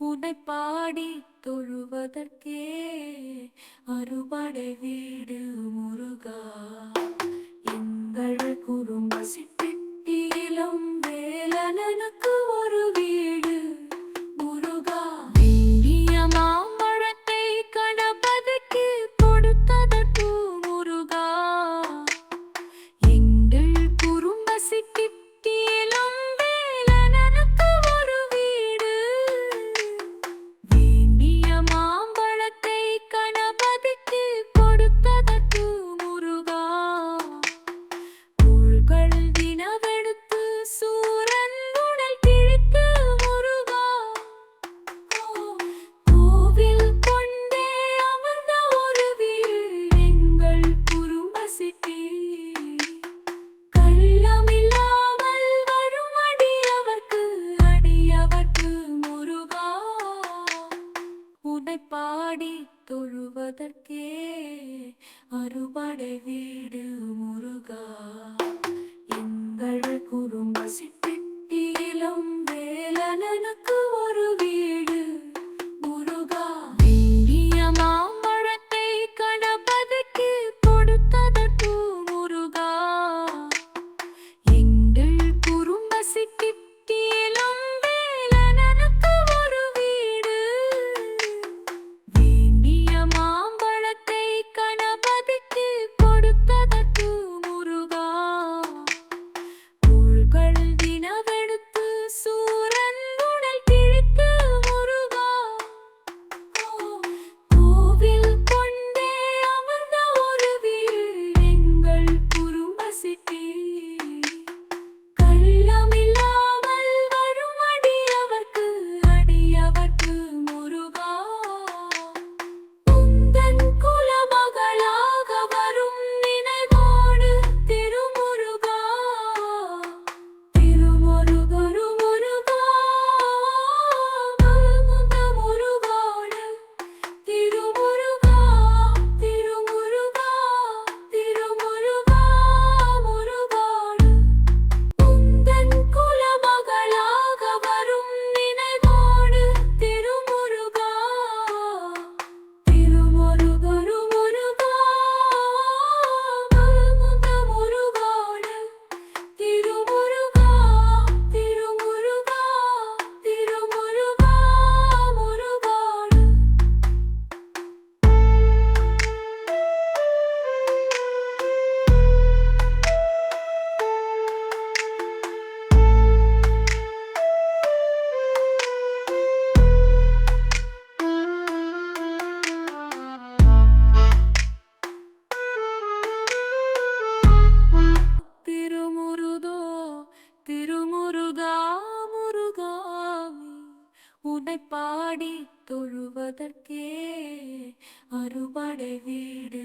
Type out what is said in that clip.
உன்னை பாடி தொழுவதற்கே அறுபடை வீடு முருகா. பாடி தொழுவதற்கே அறுபடை உனை பாடி தொழுவதற்கே அறுபடை வீடு